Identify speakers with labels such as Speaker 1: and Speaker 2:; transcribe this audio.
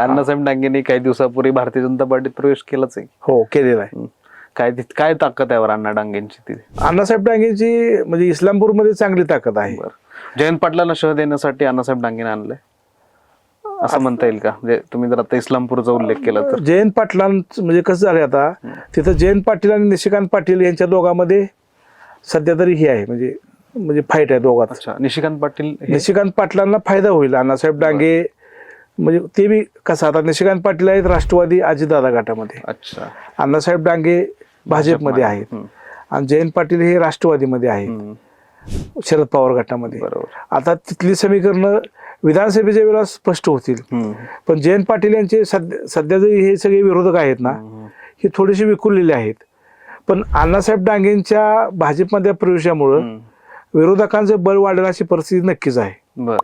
Speaker 1: अण्णासाहेब डांगेंनी काही दिवसापूर्वी भारतीय जनता पार्टीत प्रवेश केलाच आहे.
Speaker 2: हो केलेला आहे.
Speaker 1: काय काय ताकद आहे अण्णा डांगेंची ती?
Speaker 2: अण्णासाहेब डांगेची म्हणजे इस्लामपूरमध्ये चांगली ताकद आहे.
Speaker 1: जयंत पाटलाला शह देण्यासाठी अण्णासाहेब डांगेने आणलंय? असं म्हणता येईल का? म्हणजे तुम्ही जर आता इस्लामपूरचा उल्लेख केला तर.
Speaker 2: जयंत पाटलांचं म्हणजे कसं झालं आता तिथं जयंत पाटील आणि निशिकांत पाटील यांच्या दोघांमध्ये सध्या तरी हे आहे म्हणजे म्हणजे फाईट आहे दोघात.
Speaker 1: निशिकांत पाटील
Speaker 2: निशिकांत पाटलांना फायदा होईल. अण्णासाहेब डांगे म्हणजे ते बी कसं आता निशिकांत पाटील आहेत राष्ट्रवादी अजितदादा गटामध्ये.
Speaker 1: अच्छा.
Speaker 2: अण्णासाहेब डांगे भाजपमध्ये आहेत. आणि जयंत पाटील हे राष्ट्रवादीमध्ये आहेत. शरद पवार गटामध्ये. आता तिथली समीकरणं विधानसभेच्या वेळेला स्पष्ट होतील. पण जयंत पाटील यांचे सध्या सध्या जे हे सगळे विरोधक आहेत ना. हे थोडेसे विखुरलेले आहेत. पण अण्णासाहेब डांगेंच्या भाजपमध्ये प्रवेशामुळं. विरोधकांचं बळ वाढेल अशी परिस्थिती नक्कीच आहे.
Speaker 1: बर.